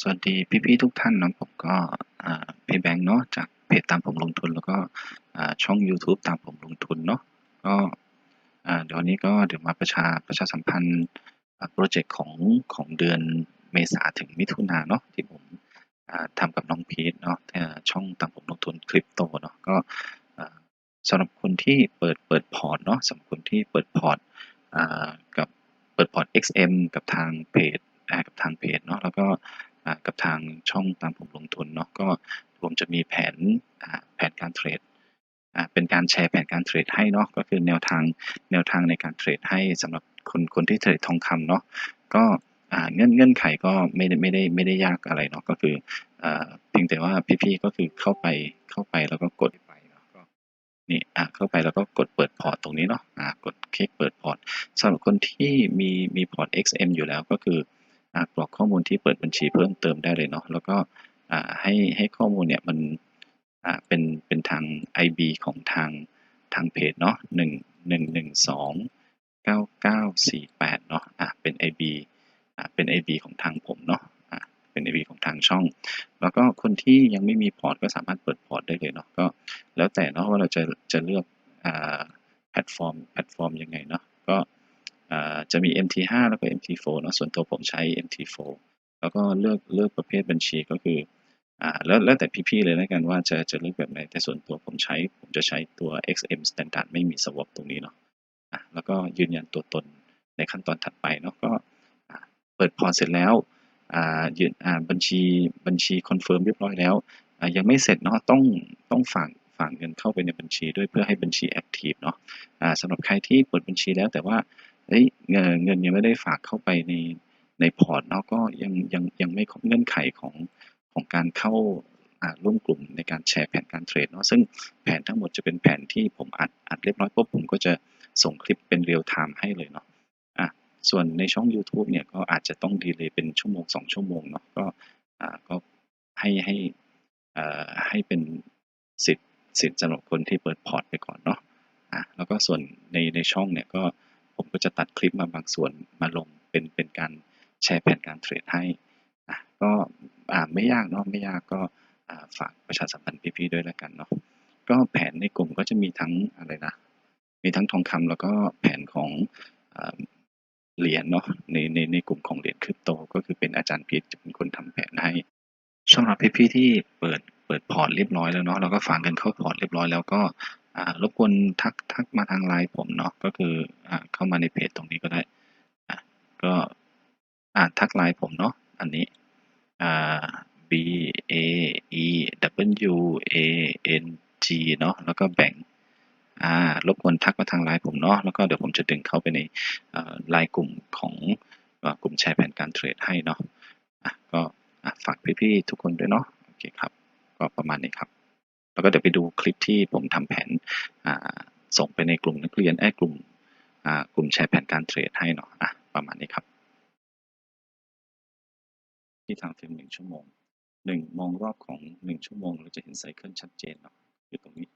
สวัสดีพี่ๆทุกท่านเนาะผมก็พี่แบงค์เนาะจากเพจตามผมลงทุนแล้วก็ช่องยูทูบตามผมลงทุนเนาะก็เดี๋ยวนี้ก็เดี๋ยวมาประชาประชาสัมพันธ์อ่าพรเจกต์ของของเดือนเมษาถึงมิถุนาเนาะที่ผมทำกับน้องพีทเนาะช่องตามผมลงทุนคริปโตเนาะก็สำหรับคนที่เปิดเปิดพอร์ตเนาะสำหรับคนที่เปิดพอร์ตกับเปิดพอร์ต XM กับทางเพจกับทางเพจเนาะแล้วก็ กับทางช่องตามผมลงทุนเนาะก็ผมจะมีแผนแผนการเทรดเป็นการแชร์แผนการเทรดให้เนาะก็คือแนวทางแนวทางในการเทรดให้สำหรับคนคนที่เทรดทองคำเนาะก็เงื่อนเงื่อนไขก็ไม่ได้ไม่ได้ไม่ได้ยากอะไรเนาะก็คือเพียงแต่ว่าพี่ๆก็คือเข้าไปเข้าไปแล้วก็กดไปเนาะก็นี่อ่าเข้าไปแล้วก็กดเปิดพอร์ตตรงนี้เนาะอ่ากดคลิกเปิดพอร์ตสำหรับคนที่มีมีพอร์ต XM อยู่แล้วก็คือ กรอกข้อมูลที่เปิดบัญชีเพิ่มเติมได้เลยเนาะแล้วก็ให้ให้ข้อมูลเนี่ยมันเป็นเป็นทาง IB ของทางทางเพจเนาะหนึ่งหนึ่งหนึ่งสองเก้าเก้าสี่แปดเนาะอ่าเป็น IB อ่าเป็น IB ของทางผมเนาะอ่าเป็น IB ของทางช่อง แล้วก็คนที่ยังไม่มีพอร์ตก็สามารถเปิดพอร์ตได้เลยเนาะก็แล้วแต่เนาะว่าเราจะจะเลือกอ่าแพลตฟอร์มแพลตฟอร์มยังไงเนาะก็ จะมี MT5 แล้วก็ MT4 เนาะส่วนตัวผมใช้ MT4 แล้วก็เลือกเลือกประเภทบัญชีก็คืออ่าแล้วแล้วแต่พี่ๆเลยแล้วกันว่าจะจะเลือกแบบไหน แต่ส่วนตัวผมใช้ผมจะใช้ตัว XM Standard ไม่มี swap ตรงนี้เนาะอะแล้วก็ยืนยันตัวตนในขั้นตอนถัดไปเนาะก็เปิดพอร์ตเสร็จแล้วอ่ายืนอ่าบัญชีบัญชีคอนเฟิร์มเรียบร้อยแล้วอ่ายังไม่เสร็จเนาะต้องต้องฝากฝากเงินเข้าไปในบัญชีด้วยเพื่อให้บัญชีแอคทีฟเนาะอ่าสำหรับใครที่เปิดบัญชีแล้วแต่ว่า เฮ้ยเงินเงินยังไม่ได้ฝากเข้าไปในในพอร์ตเนาะก็ยังยังยังไม่ครบเงื่อนไขของของการเข้าอ่าร่วมกลุ่มในการแชร์แผนการเทรดเนาะซึ่งแผนทั้งหมดจะเป็นแผนที่ผมอัดอัดเรียบร้อยปุ๊บผมก็จะส่งคลิปเป็นเรียลไทม์ให้เลยเนาะอะส่วนในช่อง YouTube เนี่ยก็อาจจะต้องดีเลยเป็นชั่วโมงสองชั่วโมงเนาะก็อ่าก็ให้ให้อ่าให้เป็นสิทธิ์สิทธิ์สำหรับคนที่เปิดพอร์ตไปก่อนเนาะอะแล้วก็ส่วนในในช่องเนี่ยก็ ผมก็จะตัดคลิปมาบางส่วนมาลงเป็นเป็นการแชร์แผนการเทรดให้อะก็อ่าไม่ยากเนาะไม่ยากก็ฝากประชาสัมพันธ์พี่ๆด้วยแล้วกันเนาะก็แผนในกลุ่มก็จะมีทั้งอะไรนะ มีทั้งทองคำแล้วก็แผนของเหรียญเนาะในในในกลุ่มของเหรียญคริปโต ก็คือเป็นอาจารย์พีทจะเป็นคนทำแผนให้สำหรับพี่ๆที่เปิดเปิดพอร์ตเรียบร้อยแล้วเนาะแล้วก็ฝากเงินเข้าพอร์ตเรียบร้อยแล้วก็ รบกวนทักทักมาทางไลน์ผมเนาะก็คืออเข้ามาในเพจตรงนี้ก็ได้ก็อ่าทักไลน์ผมเนาะอันนี้อ่า B A E W A N G เนาะแล้วก็แบ่งอ่ารบกวนทักมาทางไลน์ผมเนาะแล้วก็เดี๋ยวผมจะดึงเข้าไปในไลน์กลุ่มของกลุ่มแชร์แผนการเทรดให้เนาะะก็ฝากพี่ๆทุกคนด้วยเนาะโอเคครับ ก็ประมาณนี้ครับ แล้วก็เดี๋ยวไปดูคลิปที่ผมทำแผนส่งไปในกลุ่มนักเรียนไอ้กลุ่มกลุ่มแชร์แผนการเทรดให้เนาะอะประมาณนี้ครับ ที่ทางเฟรมหนึ่งชั่วโมงหนึ่งมองรอบของหนึ่งชั่วโมงเราจะเห็นไซเคิลชัดเจนเนาะอยู่ตรงนี้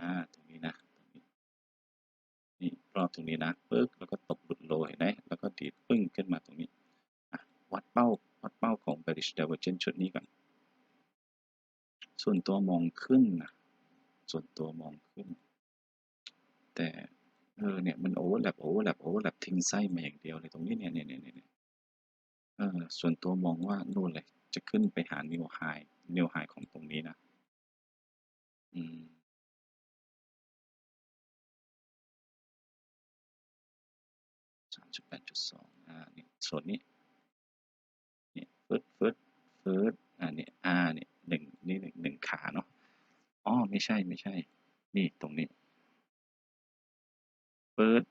อ่าตรงนี้นะตรงนี้นี่รอบตรงนี้นะปึ๊กแล้วก็ตบหลุดโลเห็นไหมแล้วก็ดีดปึ้งขึ้นมาตรงนี้ วัดเป้าวัดเป้าของ bearish divergence ชุดนี้ก่อน ส่วนตัวมองขึ้นนะส่วนตัวมองขึ้น แต่เออเนี่ยมันโอเวอร์แลปโอเวอร์แลปโอเวอร์แลปทิ้งไส้มาอย่างเดียวเลยตรงนี้เนี่ยเนี่ยเนี่ยเนี่ยเออส่วนตัวมองว่านู่นเลยจะขึ้นไปหานิวไฮนิวไฮของตรงนี้นะ อืมสามสิบแปดจุดสองอ่านี่ส่วนนี้ ฟืดฟืดฟืดอ่านี่อ่านี่หนึ่งนี่หนึ่งหนึ่งขาเนาะอ๋อไม่ใช่ไม่ใช่ นี่ตรงนี้ฟืด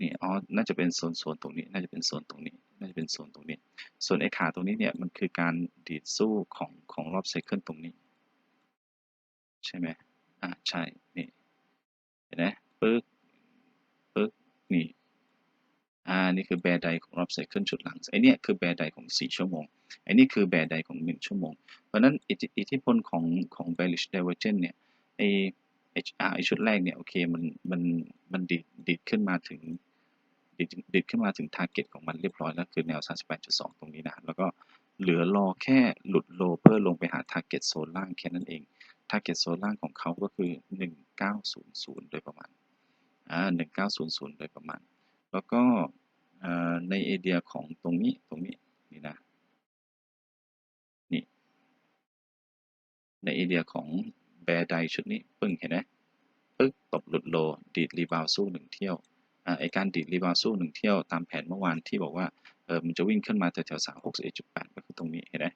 นี่อ๋อน่าจะเป็นโซนโซนตรงนี้ น่าจะเป็นโซนตรงนี้ น่าจะเป็นโซนตรงนี้ ส่วนไอ้ขาตรงนี้เนี่ยมันคือการดีดสู้ของของรอบไซเคิลตรงนี้ ใช่ไหมอ่าใช่ นี่ เห็นไหมปึ๊กปึ๊กนี่ อ่านี่คือแบร์ไดของรอบไซเคิลชุดหลังไอเนี่ยคือแบร์ไดของ 4 ชั่วโมงไอนี่คือแบร์ไดของ 1 ชั่วโมง เพราะนั้นอิทธิพลของของ bearish divergence เนี่ยไอ HR ไอชุดแรกเนี่ยโอเคมันมันมันดีดดีดขึ้นมาถึงดิดดิดขึ้นมาถึง target ของมันเรียบร้อยแล้วคือแนว 38.2 ตรงนี้นะ แล้วก็เหลือรอแค่หลุดโลเพื่อลงไปหา target โซนล่างแค่นั้นเอง target โซนล่างของเขาก็คือ 1900 โดยประมาณอ่า1900 โดยประมาณ แล้วก็ ในไอเดียของตรงนี้ตรงนี้นี่นะนี่ในไอเดียของแบร์ไดชุดนี้ปึ้งเห็นไหมปึ๊กตบหลุดโลดีดรีบาวสู้หนึ่งเที่ยวอไอการดีดรีบาวสู้หนึ่งเที่ยวตามแผนเมื่อวานที่บอกว่าเออมันจะวิ่งขึ้นมาแถวๆสามหกสิบเอ็ดจุดแปดก็คือตรงนี้เห็นไหม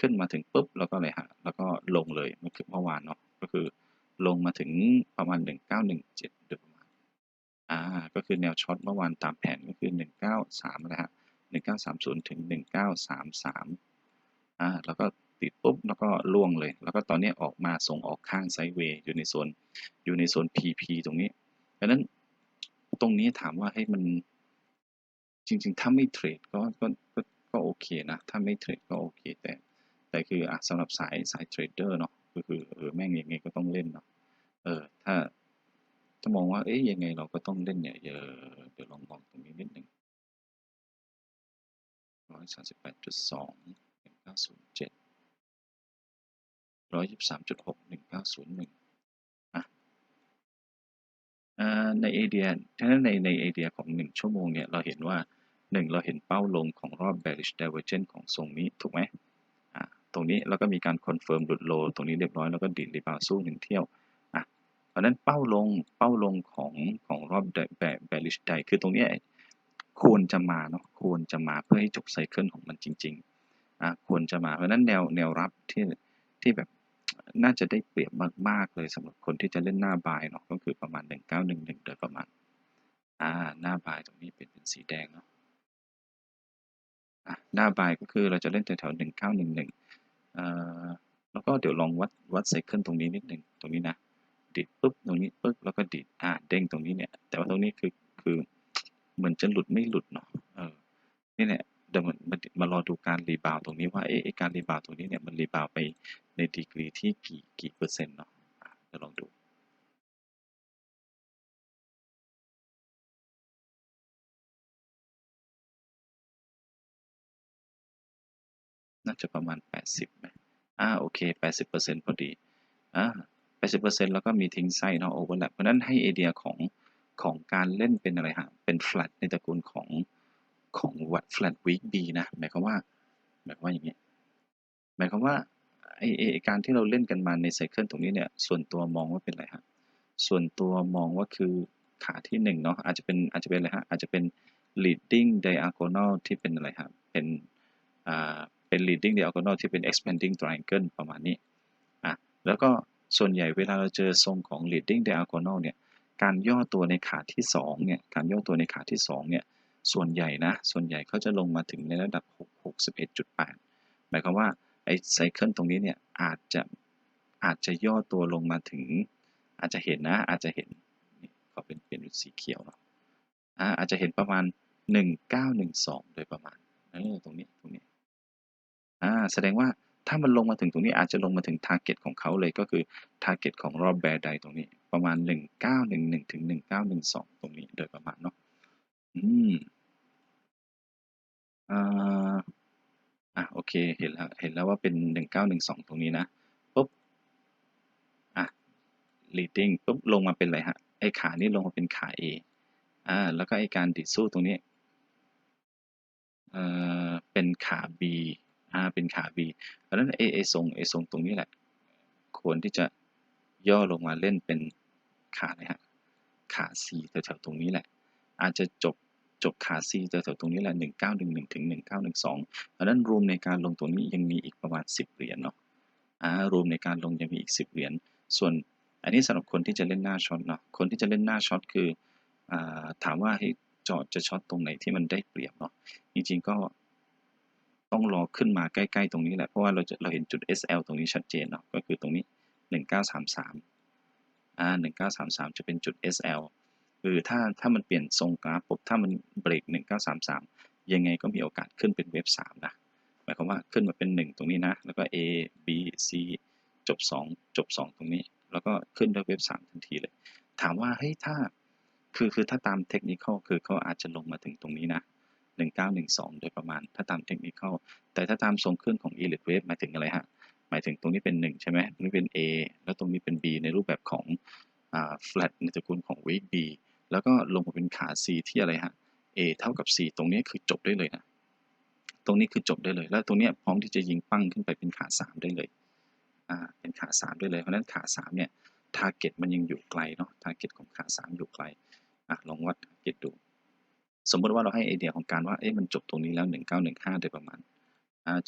ขึ้นมาถึงปุ๊บแล้วก็อะไรฮะแล้วก็ลงเลยมันคือเมื่อวานเนาะก็คือลงมาถึงประมาณหนึ่งเก้าหนึ่งเจ็ดโดยประ อ่าก็คือแนวช็อตเมื่อวานตามแผนก็คือหนึ่งเก้าสามนะฮะหนึ่งเก้าสามศูนย์ถึงหนึ่งเก้าสามสามอ่าแล้วก็ติดปุ๊บแล้วก็ล่วงเลย แล้วก็ตอนนี้ออกมาส่งออกข้างไซด์เวย์อยู่ในโซนอยู่ในโซน PP ตรงนี้ดังนั้นตรงนี้ถามว่าให้มันจริงๆ ถ้าไม่เทรดก็ก็ก็ก็โอเคนะ ถ้าไม่เทรดก็โอเค แต่ แต่คืออะสำหรับสายสายเทรดเดอร์เนาะก็คือเออแม่งยังไงก็ต้องเล่นเนาะเออถ้า ถ้ามองว่า เอ๊ยยังไงเราก็ต้องเล่นเนี่ยเดี๋ยวเดี๋ยวลองมองตรงนี้นิดหนึ่งร้อยสามสิบแปดจุดสองหนึ่งเก้าศูนย์เจ็ดร้อยยี่สิบสามจุดหกหนึ่งเก้าศูนย์หนึ่งอ่าในไอเดียถ้าในในไอเดียของหนึ่งชั่วโมงเนี่ย เราเห็นว่าหนึ่งเราเห็นเป้าลงของรอบ bearish divergence ของทรงนี้ ถูกไหมอ่าตรงนี้ แล้วก็มีการคอนเฟิร์มหลุดโล ตรงนี้เรียบร้อย แล้วก็ดีดรีบาวสู้หนึ่งเที่ยว ราะนั้นเป้าลงเป้าลงของของรอบแบบแบริชไดคือตรงนี้ควรจะมาเนาะควรจะมาเพื่อให้จบไซเคิลของมันจริงๆอะควรจะมาเพราะนั้นแนวแนวรับที่ที่แบบน่าจะได้เปรียบมากๆเลยสำหรับคนที่จะเล่นหน้าบายเนาะก็คือประมาณ 1911โดยประมาณอ่าหน้าบายตรงนี้เป็นเป็นสีแดงเนาะอะหน้าบายก็คือเราจะเล่นแถวๆ1911อ่าแล้วก็เดี๋ยวลองวัดวัดไซเคิลตรงนี้นิดหนึ่งตรงนี้นะ ดิดปุ๊บตรงนี้ปึ๊บแล้วก็ดิดอ่าเด้งตรงนี้เนี่ย แต่ว่าตรงนี้คือคือเหมือนจะหลุดไม่หลุดเนาะเออนี่แหละเดี๋ยวมันมามารอดูการรีบาวตรงนี้ว่าเอ๊ะการรีบาวตรงนี้เนี่ยมันรีบาวไปในดีกรีที่กี่กี่เปอร์เซ็นต์เนาะเดี๋ยวลองดูน่าจะประมาณ 80ไหมอ่าโอเค 80%พอดีอ่า 80%แล้วก็มีทิ้งไส้เนาะโอเวอร์แลปเพราะนั้นให้ไอเดียของของการเล่นเป็นอะไรฮะ เป็น flat ในตระกูลของของวัด flat week B นะ หมายความว่า หมายความว่าอย่างนี้ หมายความว่าไอไอการที่เราเล่นกันมาในไซเคิลตรงนี้เนี่ย ส่วนตัวมองว่าเป็นอะไรฮะ ส่วนตัวมองว่าคือขาที่หนึ่งเนาะ อาจจะเป็นอาจจะเป็นอะไรฮะ อาจจะเป็น leading diagonal ที่เป็นอะไรฮะ เป็น อ่า เป็น leading diagonal ที่เป็น expanding triangle ประมาณนี้ อะ แล้วก็ ส่วนใหญ่เวลาเราเจอทรงของ leading diagonal เนี่ย การย่อตัวในขาที่สองเนี่ย การย่อตัวในขาที่สองเนี่ย ส่วนใหญ่นะ ส่วนใหญ่เขาจะลงมาถึงในระดับ 61.8 หมายความว่าไอ้ไซเคิลตรงนี้เนี่ยอาจจะอาจจะย่อตัวลงมาถึง อาจจะเห็นนะ อาจจะเห็นนี่ขอเป็นเป็นสีเขียวเนาะอ่าอาจจะเห็นประมาณ 1912 โดยประมาณตรงนี้ตรงนี้อ่าแสดงว่า ถ้ามันลงมาถึงตรงนี้อาจจะลงมาถึง target ของเขาเลยก็คือ target ของรอบแบร์ไดตรงนี้ ประมาณ 1911ถึง1912 ตรงนี้โดยประมาณเนาะอืมอ่าอะโอเคเห็นแล้วเห็นแล้วว่าเป็น 1912 ตรงนี้นะปุ๊บอะ leading ปุ๊บลงมาเป็นอะไรฮะไอ้ขานี้ลงมาเป็นขา A อ่าแล้วก็ไอ้การดิดสู้ตรงนี้เอ่อเป็นขา B อาเป็นขา B เพราะฉะนั้นไอ้ไอ้ทรงไอ้ทรงตรงนี้แหละ ควรที่จะย่อลงมาเล่นเป็นขาอะไรฮะ ขา C แถวๆตรงนี้แหละ อาจจะจบจบขา C แถวๆตรงนี้แหละ 1911ถึง1912 เพราะฉะนั้นรวมในการลงตรงนี้ยังมีอีกประมาณ 10 เหรียญเนาะ อ่ารวมในการลงยังมีอีก 10 เหรียญ ส่วนอันนี้สำหรับคนที่จะเล่นหน้าช็อตเนาะ คนที่จะเล่นหน้าช็อตคือ อ่า ถามว่าให้จอดจะช็อตตรงไหนที่มันได้เปรียบเนาะ จริงๆก็ ต้องรอขึ้นมาใกล้ๆตรงนี้แหละ เพราะว่าเราจะเราเห็นจุด SL ตรงนี้ชัดเจนเนาะก็คือตรงนี้ 1933อ่า1933 จะเป็นจุด SL คือถ้าถ้ามันเปลี่ยนทรงกราฟปุ๊บถ้ามันเบรก 1933 ยังไงก็มีโอกาสขึ้นเป็นเวฟ3นะหมายความว่าขึ้นมาเป็น 1 ตรงนี้นะ แล้วก็ A B C จบ 2 จบ 2 ตรงนี้ แล้วก็ขึ้นด้วยเวฟ3ทันทีเลย ถามว่าเฮ้ยถ้าคือคือถ้าตามเทคนิคคือเขาอาจจะลงมาถึงตรงนี้นะ 1912 โดยประมาณ ถ้าตามเทคนิคแต่ถ้าตามทรงขึ้นของ Elite Wave หมายถึงอะไรฮะ หมายถึงตรงนี้เป็น 1 ใช่ไหมตรงนี้เป็น A แล้วตรงนี้เป็น B ในรูปแบบของอ่า flat ในตระกูลของ weight B แล้วก็ลงมาเป็นขา C ที่อะไรฮะ A เท่ากับ C ตรงนี้คือจบได้เลยนะ ตรงนี้คือจบได้เลย แล้วตรงนี้พร้อมที่จะยิงปั้งขึ้นไปเป็นขา 3 ได้เลย อ่า เป็นขา 3 ได้เลย เพราะฉะนั้นขา 3 เนี่ย target มันยังอยู่ไกลเนาะ target ของขา 3 อยู่ไกล อะ ลองวัด target ดู สมมติว่าเราให้ไอเดียของการว่าเอ๊ะมันจบตรงนี้แล้ว 1915 โดยประมาณ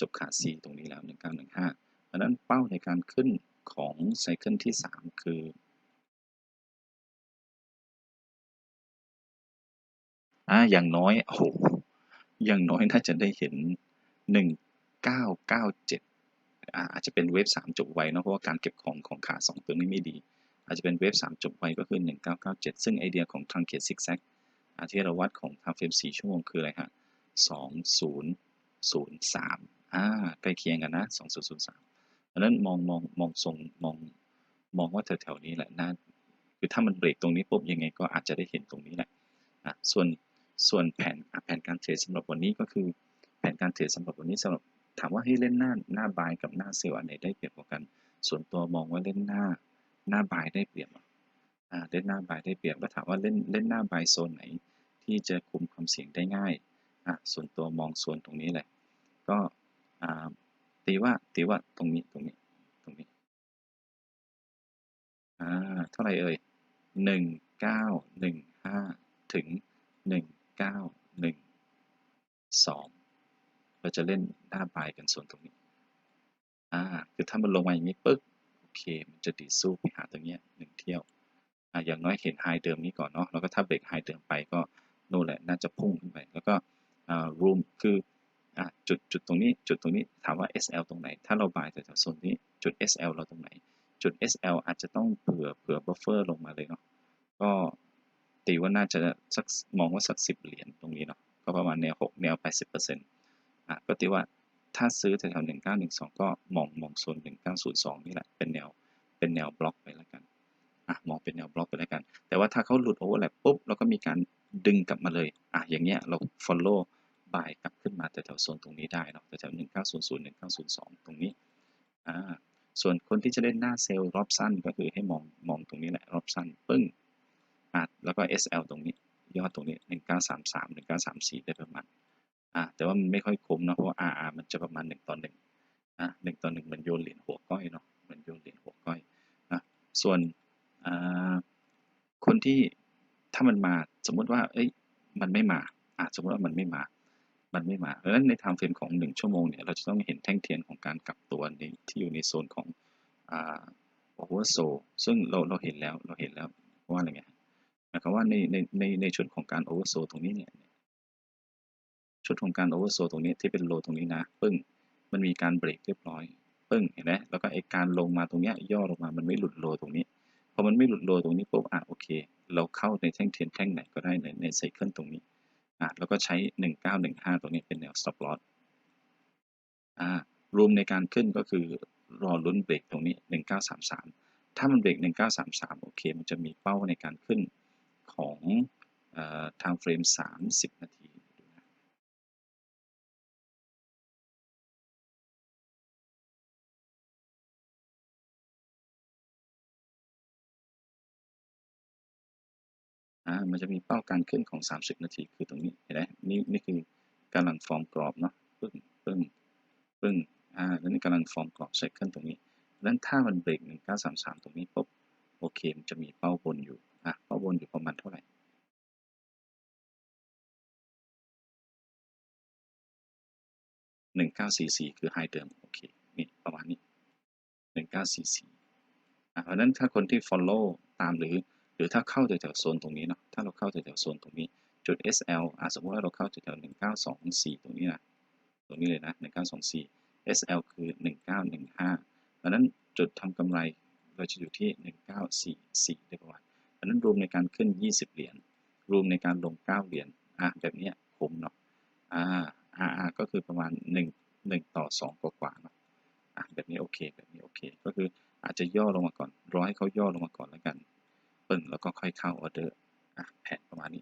จบขา C ตรงนี้แล้ว 1915เพราะนั้นเป้าในการขึ้นของไซเคิลที่ 3 คืออ่าอย่างน้อยโอ้โฮอย่างน้อยน่าจะได้เห็น 1997อาอาจจะเป็นเวฟ3จบไวเนาะเพราะว่าการเก็บของของขา 2 ตัวนี้ไม่ดี อาจจะเป็นเวฟ3จบไวก็คือ 1997 ซึ่งไอเดียของ Truncate Zigzag อาที่เราวัดของ Time Frame 4ชั่วโมงคืออะไรครับ2003อ่าใกล้เคียงกันนะ 2003เพราะนั้นมองมองมองทรงมองมองว่าแถวๆนี้แหละน่าคือถ้ามันเบรกตรงนี้ปุ๊บยังไงก็อาจจะได้เห็นตรงนี้แหละอ่าส่วนส่วนแผนอ่าแผนการเทรดสำหรับวันนี้ก็คือ แผนการเทรดสำหรับวันนี้สำหรับถามว่าให้เล่นหน้าหน้า buy กับหน้า sell อันไหนได้เปรียบกว่ากัน ส่วนตัวมองว่าเล่นหน้าหน้า buy ได้เปรียบอะอ่า เล่นหน้า buy ได้เปรียบแล้วถามว่าเล่นเล่นหน้า buy โซนไหน ที่จะคุมความเสี่ยงได้ง่ายส่วนตัวมองโซนตรงนี้แหละก็ตีว่าตีว่าตรงนี้ตรงนี้ตรงนี้เท่าไรเอ่ย1915ถึง1912เราจะเล่นหน้า buy กันโซนตรงนี้อาคือถ้ามันลงมาอย่างงี้ปึ๊กโอเค มันจะดีดสู้ไปหาตรงเนี้ย1เที่ยว อย่างน้อยเห็น high เดิมนี้ก่อนเนาะแล้วก็ถ้าเบรก high เดิมไปก็นู่นแหละน่าจะพุ่งขึ้นไป แล้วก็อ่า room คือจุดจุดตรงนี้จุดตรงนี้ถามว่า SL ตรงไหน ถ้าเรา buy แถวๆโซนนี้จุด SL เราตรงไหน จุด SL อาจจะต้องเผื่อเผื่อบัฟเฟอร์ลงมาเลยเนาะก็ตีว่าน่าจะสักมองว่าสัก10เหรียญตรงนี้เนาะก็ประมาณแนว6แนว80%อ่าก็ตีว่าถ้าซื้อแถวๆ1912ก็มองมองโซน1902นี่แหละเป็นแนวเป็นแนวบล็อกไปแล้วกัน อ่ามองเป็นแนวบล็อกไปแล้วกัน แต่ว่าถ้าเขาหลุด overlap ปุ๊บแล้วก็มีการดึงกลับมาเลยอ่าอย่างเงี้ยเราฟอลโลว์ buy กลับขึ้นมาแถวๆโซนตรงนี้ได้เนาะแถวๆ1900 1902 ตรงนี้อาส่วนคนที่จะเล่นหน้าเซลล์รอบสั้นก็คือให้มองมองตรงนี้แหละรอบสั้นปึ้งอ่าแล้วก็ SL ตรงนี้ยอดตรงนี้ 1933 1934 ได้ประมาณอ่าแต่ว่ามันไม่ค่อยคุ้มเนาะเพราะว่า RR มันจะประมาณ 1ต่อ1อ่า1ต่อ1มือนโยนเหรียญหัวก้อยเนาะมือนโยนเหรียญหัวก้อยนะส่วน คนที่ถ้ามันมาสมมุติว่าเฮ้ย มันไม่มาอ่าสมมติว่ามันไม่มา มันไม่มา เพราะฉะนั้นใน time frame ของ 1 ชั่วโมงเนี่ยเราจะต้องเห็นแท่งเทียนของการกลับตัวในที่อยู่ในโซนของอ่า oversold ซึ่งเราเราเห็นแล้วเราเห็นแล้วว่าอะไรไงหมายความว่าในในในในชุดของการ oversold ตรงนี้เนี่ยชุดของการ oversold ตรงนี้ที่เป็น low ตรงนี้นะปึ้งมันมีการเบรกเรียบร้อย ปึ้งเห็นไหมแล้วก็ไอ้การลงมาตรงเนี้ยย่อลงมามันไม่หลุด low ตรงนี้ พอมันไม่หลุด low ตรงนี้ปุ๊บอ่าโอเค เราเข้าในแท่งเทียนแท่งไหนก็ได้ในในไซเคิลตรงนี้อ่าแล้วก็ใช้ 1915 ตรงนี้เป็นแนว stop loss อา room ในการขึ้นก็คือรอลุ้นเบรกตรงนี้ 1933 ถ้ามันเบรก 1933 โอเค มันจะมีเป้าในการขึ้นของเอ่อ time frame 30 นาที อามันจะมีเป้าการขึ้นของ 30 นาทีคือตรงนี้เห็นไหมนี่นี่คือกำลังฟอร์มกรอบเนาะปึ้งปึ้งปึ้งอ่าแล้วนี่กำลังฟอร์มกรอบไซเคิลตรงนี้เพราะฉะนั้นถ้ามันเบรก1933 ตรงนี้ปุ๊บโอเคมันจะมีเป้าบนอยู่อ่าเป้าบนอยู่ประมาณเท่าไหร1944คือ high เดิมโอเคนี่ประมาณนี้1944อ่าเพราะฉะนั้นถ้าคนที่ฟอลโลว์ตามหรือ รือถ้าเข้าแถวๆโซนตรงนี้เนาะถ้าเราเข้าแถวๆโซนตรงนี้จุด SL อ่าสมมติว่าเราเข้าแถวๆ1924 ตรงนี้นะตรงนี้เลยนะ 1924 SL คือ 1915เพราะนั้นจุดทำกำไรเราจะอยู่ที่ 1944โดยประมาณเพราะนั้น room ในการขึ้น 20 เหรียญ room ในการลง 9 เหรียญอ่าแบบนี้คุ้มเนาะอ่า RR ก็คือประมาณ 1 1 ต่อ 2 กว่าๆเนาะอ่าแบบนี้โอเคแบบนี้โอเค ก็คืออาจจะย่อลงมาก่อนรอให้เขาย่อลงมาก่อนแล้วกัน ปึ้งแล้วก็ค่อยเข้าออเดอร์แพะประมาณนี้